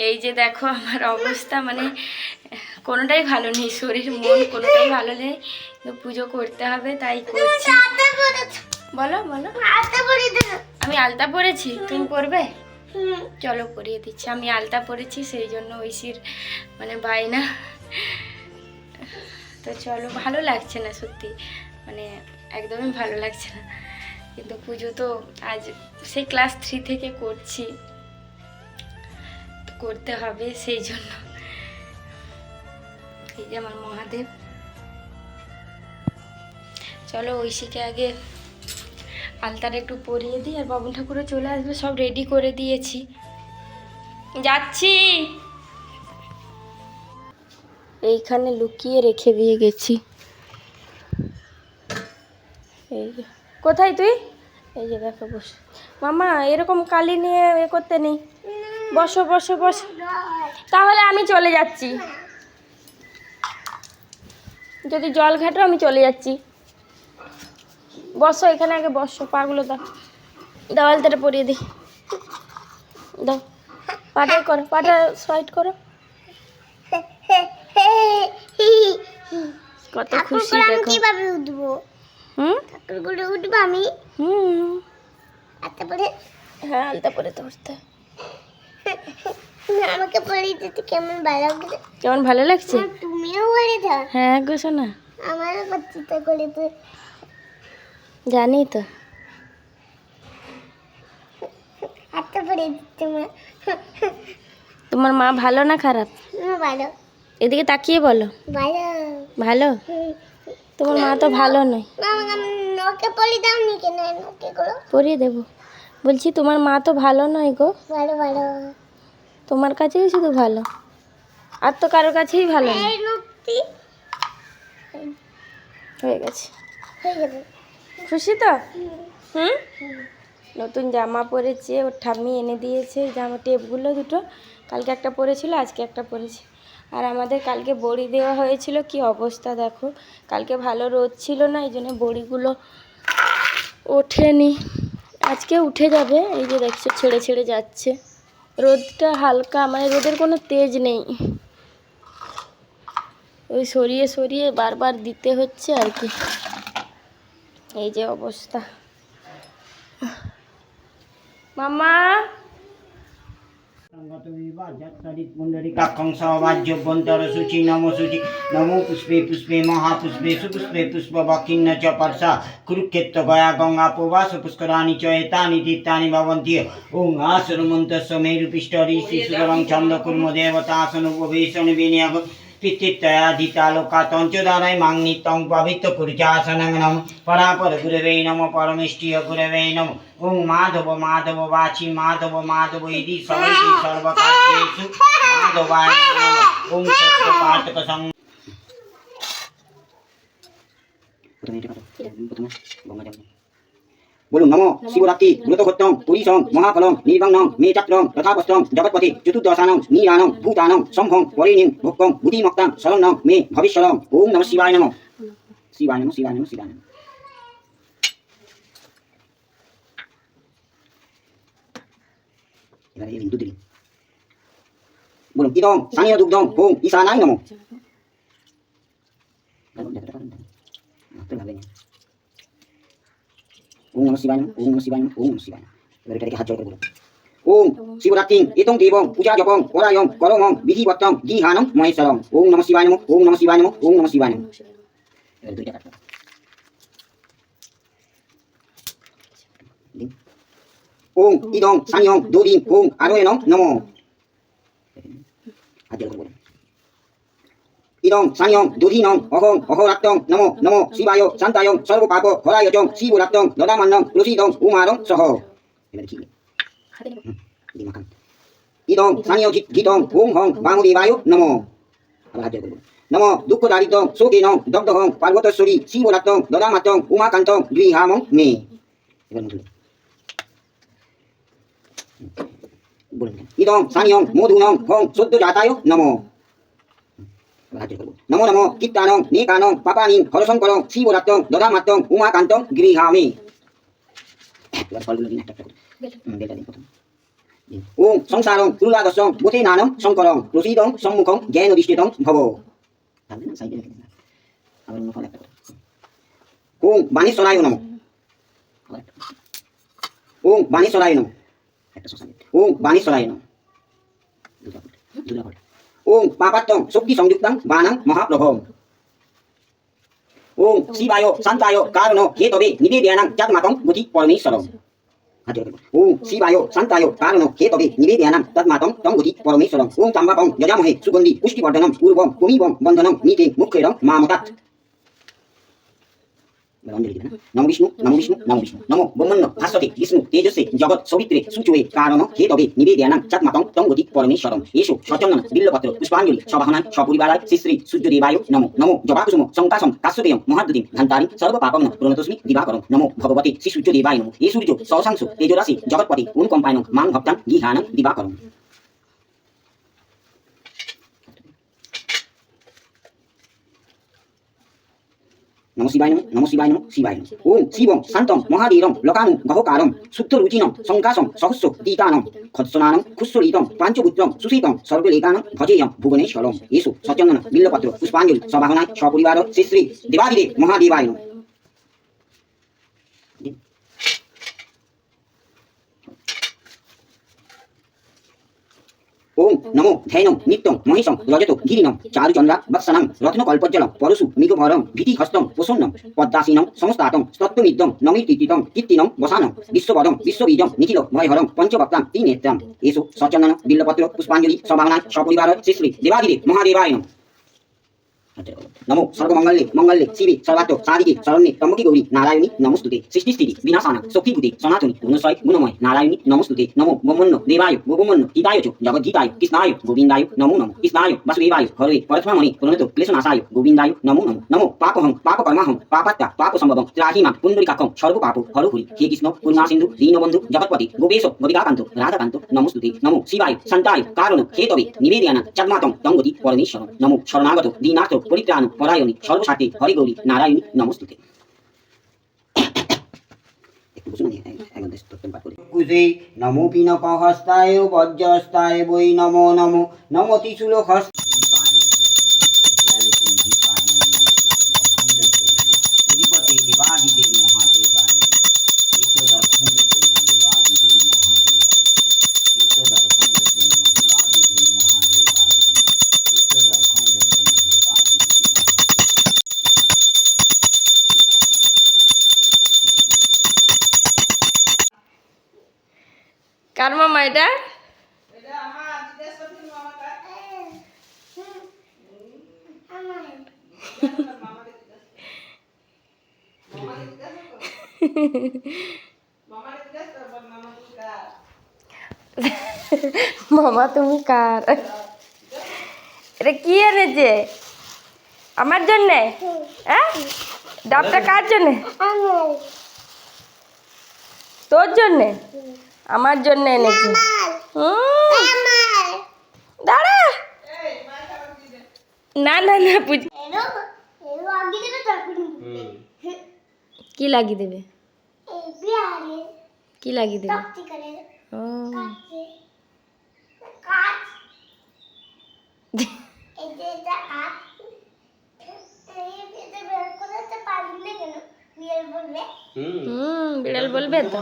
এই যে দেখো আমার অবস্থা মানে কোনোটাই ভালো নেই শরীর মন কোনোটাই ভালো নেই। পুজো করতে হবে তাই করছি। বলো বলো। আমি আলতা পরেছি? তুমি পরবে? চলো পরিয়ে দিচ্ছি। আমি আলতা পরেছি সেই জন্য ঐশীর মানে বায়না। তো চলো ভালো লাগছে না সত্যি। মানে একদমই ভালো লাগছে না। কিন্তু পুজো তো আজ সেই ক্লাস থ্রি থেকে করছি। করতে হবে, সেই জন্য। এই যে আমার মহাদেব। চলো ঐশীকে আগে আলতার একটু পরিয়ে দিই আর বাবুন ঠাকুরও চলে আসবে, সব রেডি করে দিয়েছি। যাচ্ছি। এইখানে লুকিয়ে রেখে দিয়ে গেছি। এই যে। কোথায় তুই? এই যে দেখো বস। মামা, এরকম কালি নিয়ে এ করতে নেই। বসো বসো বসো। তাহলে আমি চলে যাচ্ছি। যদি জল ঘাটো আমি চলে যাচ্ছি। বসো এখানে আগে বসো পাগুলো দাও। দাও আলতাটা পরিয়ে দিই। দাও। পাটা করো পাটা সাইড করো। কত খুশি দেখো। কীভাবে উঠবো? হুম? ঠাকুরগুলো উঠবো আমি? হুম। তারপরে হ্যাঁ আলতা পরে তো উঠতে আমাকে পড়িয়ে দিতে কেমন ভালো লাগছে কেমন ভালো লাগছে? তুমিও পড়ে দাও। হ্যাঁ গো আমারও বাচ্চাটা করে তো জানি তো। হাতটা দিচ্ছে মা। তোমার মা ভালো না খারাপ? ভালো। এদিকে তাকিয়ে বলো। ভালো। ভালো? তোমার মা তো ভালো নয়। দাও নি কেন? গুলো পরিয়ে দেবো। বলছি তোমার মা তো ভালো নয় গো। ভালো ভালো। তোমার কাছেই শুধু ভালো। আর তো কারোর কাছেই ভালো না। হয়ে গেছে। খুশি তো? হুম। নতুন জামা পরেছে ওর ঠাম্মি এনে দিয়েছে জামা টেপগুলো দুটো। কালকে একটা পরেছিল আজকে একটা পরেছে। আর আমাদের কালকে বড়ি দেওয়া হয়েছিল কি অবস্থা দেখো। কালকে ভালো রোদ ছিল না এই জন্য বড়িগুলো ওঠেনি। আজকে উঠে যাবে এই যে দেখছ ছেড়ে ছেড়ে যাচ্ছে। রোদটা হালকা মানে রোদের কোনো তেজ নেই। ওই সরিয়ে সরিয়ে বারবার দিতে হচ্ছে আর কি। এই যে অবস্থা। মামা কাক্ষং সবাজ্যভ্যন্তর শুচি নমো पुष्पे महापुष्पे, सुपुष्पे পুষ্পে মহাপুষ্পে সুপুষ্পে পুষ্প বক্ষিন্ন চ च एतानि গয়া भवन्ति। প্রবাস পুষ্করাণি চ এতানি তীর্থানি ভবন্তি ওং আসুরমন্তস্য মেরুপিষ্ট ঋষি সুরং ছন্দ কুর্ম দেবতা আসন উপবেশন বিনিয়োগ পিতৃত্বয়াধিতালোকা তঞ্চদারায় মাং নিত্যং পবিত্র কুর্যাসনং নম পরাপর গুরবে নম পরমেষ্টিয় গুরবে নম ওং মাধব মাধব বাচি বলুন নম শিবরাত্রি ব্রতঘট্টং পুরীশং মহাফলং নির্বাণং মে চাত্রং যথাপষ্টং জগৎপতি চতুর্দশানং নীরানং ভূতানং সম্ভং পরিণীং ভোক্কং বুদ্ধিমক্তাং শরণং মে ভবিষ্যরং ওম নম শিবায় নম শিবায় নম শিবায় নম শিবায় নম এবারে এই হিন্দু দিন বলুন ইদং স্থানীয় দুগ্ধং ওম ঈশানায় নম ভালো ওম নমঃ শিবায় নমঃ ওম নমঃ শিবায় নমঃ ওম নমঃ শিবায় নমঃ এবার এটাকে হাত জোড় করে বলুন ওম শিবরাত্রিং এতং দেবং পূজা জপং পরায়ং করমং বিধিবত্তং গৃহানং মহেশ্বরং ওম নমঃ শিবায় নমঃ ওম নমঃ শিবায় নমঃ ওম নমঃ শিবায় নমঃ এবার দুইটা কাটবো দিন। ওম ইদং সানিয়ং দোদিন ওম আরোয়নং নমঃ হাত জোড় করে বলুন ইদং সানিয়ং দধিনং অহং অহরাত্তং নমো নমো শিবায় শান্তায়ং সর্বপাপ হরায় চ শিবরাত্তং দদামান্নং প্রসিদং উমারং সহ। এবারে কি? ইদং স্থানীয় গীতং ওম হং বামদেবায় নমো। নমো দুঃখ দারিদ্র শোকেন দগ্ধহং পার্বতেশ্বরী শিবরাত্তং দদামাত্তং উমাকান্তং গৃহামং মে। এবার বলুন। ইদং স্থানীয় মধুনং হং সদ্য জাতায় নমো। নমো নমো কীর্তানং নেকানং পাপানি হরশঙ্করং শিবরাত্তং দদামাত্তং উমাকান্তং গৃহামে। ওম সংসারং দুর্গাদশং বোধে নানম শঙ্করং প্রসীদং সম্মুখং জ্ঞান অধিষ্ঠিতং ভব। ওম বাণীশ্বরায় নম। ওম বাণীশ্বরায় নম। ওম বাণীশ্বরায় নম। দুর্গা ফল, দুর্গা ফল। ওম পাপাত্তং শক্তি সংযুক্তং বাণং মহাপ্রভম ওম শিবায় শান্তায় কারণ হে তবে নিবেদয়ানাং চাঁদমাতং বুদ্ধি পরমেশ্বরম হাত জোড়া করব। ওম শিবায় শান্তায় কারণ হে তবে নিবেদয়ানাং তন্মাতং তং বুদ্ধি পরমেশ্বরম ওম তাম্বাপং নমো বিষ্ণু এ সূর্য সহসাংশু তেজরাশি জগৎপতি অনুকম্পায়ন মাং ভক্তাং গিহানং দিবাকরম। নম শিবায় নম নম শিবায় নম শিবায় নম। ওম শিবম শান্তম মহাবীরম লকানু গহকারম শুদ্ধ রুচিনম সংকাশম সহস্র দীতানম খৎসনানম খুস্বরিতম পাঞ্চপুত্রম সুশীতম সর্বলেকানম ভজেয়ম ভুবনেশ্বরম। এসু সচন্দন বিল্লপত্র পুষ্পাঞ্জলি সবাহনায় সপরিবার শ্রী শ্রী দেবাদিদেব মহাদেবায় ওম নমো ধ্যানম নিত্যম মহিষম রজত গিরিনম চারুচন্দ্রা বৎসনং রত্নকল্পজ্জলম পরশু মিগভরম ভীতিহস্তম প্রসন্নম পদ্মাসীনম সমস্তাতম স্তত্ত্বমিদ্যম নমিতীর্তিতম কীর্তিনম বসানম বিশ্ববদম বিশ্ববীজম নিখিল ভয়হরম পঞ্চবক্তাম ত্রিনেত্রাম। এসো সচন্দন বিল্লপত্র পুষ্পাঞ্জলি সভাবনায় সপরিবার শ্রী শ্রী দেবাদিদেব মহাদেবায় নম সর্বমঙ্গলে মঙ্গলে শিবে সর্বাত্ম সাধিকে শরণ্যে ত্রম্বকে গৌরী নারায়ণী নমস্তুতে সৃষ্টিস্থিতি বিনাশানা শক্তিভূতে সনাতনী গুণশয় গুণময় নারায়ণী নমস্তুতে নমো ব্রহ্মণ্য দেবায় গোপমন্য হিতায় চ জগদ্গীতায় কৃষ্ণায় গোবিন্দায় নমো নমো কৃষ্ণায় বাসুদেবায় হরে পরথমামণি প্রণত ক্লেশনাশায় গোবিন্দায় নমো নমো নমো পাপহং পাপকর্মাহং পাপাত্তা পাপ সম্ভবং ত্রাহিমা পুণ্ডরিকাক্ষং সর্বপাপ হরহুরি হে কৃষ্ণ করুণা সিন্ধু দীনবন্ধু জগৎপতি গোপেশ গদিকাকান্ত রাধাকান্ত নমস্তুতে নমো শিবায় শান্তায় কারণ হে তবে নিবেদয়ানা চাঁদমাতং তঙ্গতি পরমেশ্বর নমো শরণাগত দীনাথ পরিত্রাণ পরায়ণী সর্বসাথে হরি গৌরী নারায়ণী নমস্তুতে। কুজে নমো পিনকহস্তায় বজ্রস্তায় বৈ নমো নমো। নমো ত্রিশূলক মামা তুমি কার এটা কি এনেছে? আমার জন্যে? হ্যাঁ? ডাবটা কার জন্যে? তোর জন্যে? আমার জন্য এনেছে। দাঁড়া। না না না বুঝ এরো দেবে তারপর কি লাগিয়ে দেবে? এই কি লাগিয়ে দেবে? ও। কাটছে কাট এই যে এটা কাট এই এটা বের করে তো পারবি না কেন বিয়ের বলবে হুম বিড়াল বলবে তো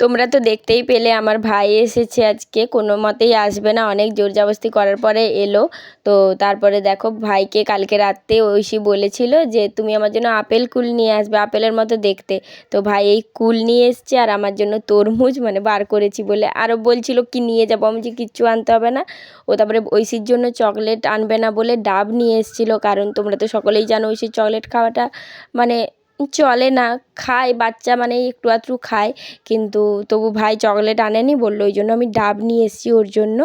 তোমরা তো দেখতেই পেলে, আমার ভাই এসেছে আজকে। কোনো মতেই আসবে না। অনেক জোর জবস্তি করার পরে এলো। তো তারপরে দেখো, ভাইকে কালকে রাত্রে ঐশী বলেছিল যে, তুমি আমার জন্য আপেল কুল নিয়ে আসবে, আপেলের মতো দেখতে। তো ভাই এই কুল নিয়ে এসছে আর আমার জন্য তরমুজ মানে বার করেছি বলে। আরও বলছিল কি, নিয়ে যাব। আমি যে কিচ্ছু আনতে হবে না। ও তারপরে ঐশীর জন্য চকলেট আনবে না বলে ডাব নিয়ে এসেছিল। কারণ তোমরা তো সকলেই জানো ঐশীর চকলেট খাওয়াটা মানে চলে না, খায়, বাচ্চা মানে একটু আধটু খায়। কিন্তু তবু ভাই চকলেট আনেনি, বলল ওই জন্য আমি ডাব নিয়ে এসেছি ওর জন্য।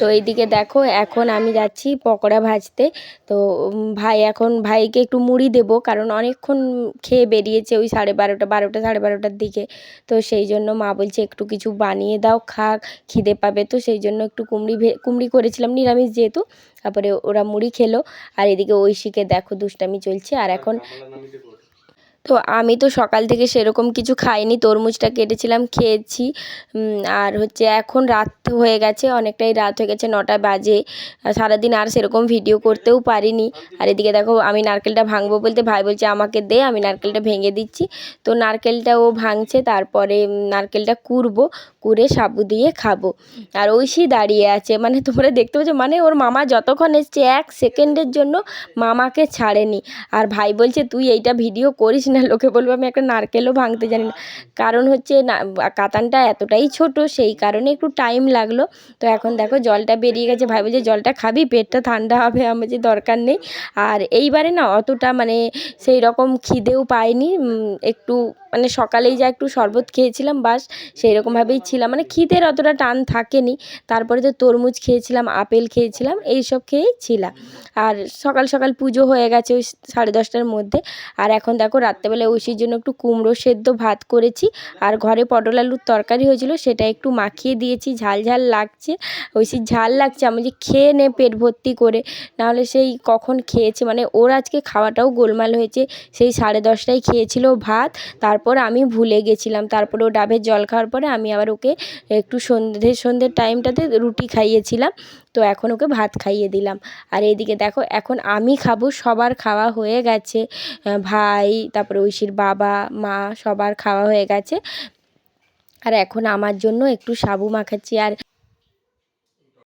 তো এইদিকে দেখো, এখন আমি যাচ্ছি পকোড়া ভাজতে। তো ভাই, এখন ভাইকে একটু মুড়ি দেবো, কারণ অনেকক্ষণ খেয়ে বেরিয়েছে ওই সাড়ে বারোটা বারোটা, সাড়ে বারোটার দিকে। তো সেই জন্য মা বলছে, একটু কিছু বানিয়ে দাও, খাক, খিদে পাবে। তো সেই জন্য একটু কুমড়ি কুমড়ি করেছিলাম, নিরামিষ যেহেতু, তারপরে ওরা মুড়ি খেলো। আর এদিকে ঐশীকে দেখো, দুষ্টামি চলছে। আর এখন তো আমি তো সকাল থেকে সেরকম কিছু খাইনি, তরমুজটা কেটেছিলাম, খেয়েছি। আর হচ্ছে এখন রাত হয়ে গেছে, অনেকটাই রাত হয়ে গেছে, নটা বাজে। সারাদিন আর সেরকম ভিডিও করতেও পারিনি। আর এদিকে দেখো, আমি নারকেলটা ভাঙবো বলতে ভাই বলছে, আমাকে দে, আমি নারকেলটা ভেঙে দিচ্ছি। তো নারকেলটা ও ভাঙছে, তারপরে নারকেলটা কুড়বো। কুড়ে সাবু দিয়ে খাব। আর ঐশী দাঁড়িয়ে আছে মানে তোমরা দেখতে পাচ্ছ মানে ওর মামা যতক্ষণ এসছে এক সেকেন্ডের জন্য মামাকে ছাড়েনি। আর ভাই বলছে তুই এইটা ভিডিও করিস না। লোকে বলব আমি একটা নারকেলও ভাঙতে জানি না। কারণ হচ্ছে না কাতানটা এতটাই ছোট সেই কারণে একটু টাইম লাগল। তো এখন দেখো জলটা বেরিয়ে গেছে। ভাই বলছে জলটা খাবি পেটটা ঠান্ডা হবে আমার যে দরকার নেই। আর এইবারে না অতটা মানে সেই রকম খিদেও উম, একটু মানে সকালেই যা একটু শরবত খেয়েছিলাম বাস সেই রকমভাবেই ছিলাম। মানে খিদের অতটা টান থাকেনি। তারপরে তো তরমুজ খেয়েছিলাম, আপেল খেয়েছিলাম এই সব খেয়েই ছিলাম। আর সকাল সকাল পুজো হয়ে গেছে ওই সাড়ে দশটার মধ্যে। আর এখন দেখো রাত্রেবেলায় ঐশীর জন্য একটু কুমড়ো সেদ্ধ ভাত করেছি। আর ঘরে পটল আলুর তরকারি হয়েছিল সেটা একটু মাখিয়ে দিয়েছি। ঝাল ঝাল লাগছে ঐশীর ঝাল লাগছে। আমি যে খেয়ে নে পেট ভর্তি করে, নাহলে সেই কখন খেয়েছে? মানে ওর আজকে খাওয়াটাও গোলমাল হয়েছে। সেই সাড়ে দশটায় খেয়েছিল ভাত। তারপর আমি ভুলে গেছিলাম। তারপরে ও ডাবের জল খাওয়ার পরে আমি আবার ওকে একটু সন্ধ্যে সন্ধ্যের টাইমটাতে রুটি খাইয়েছিলাম। তো এখন ওকে ভাত খাইয়ে দিলাম। আর এদিকে দেখো, এখন আমি খাব, সবার খাওয়া হয়ে গেছে। ভাই, তারপরে ঐশীর বাবা, মা, সবার খাওয়া হয়ে গেছে। আর এখন আমার জন্য একটু সাবু মাখাচ্ছি। আর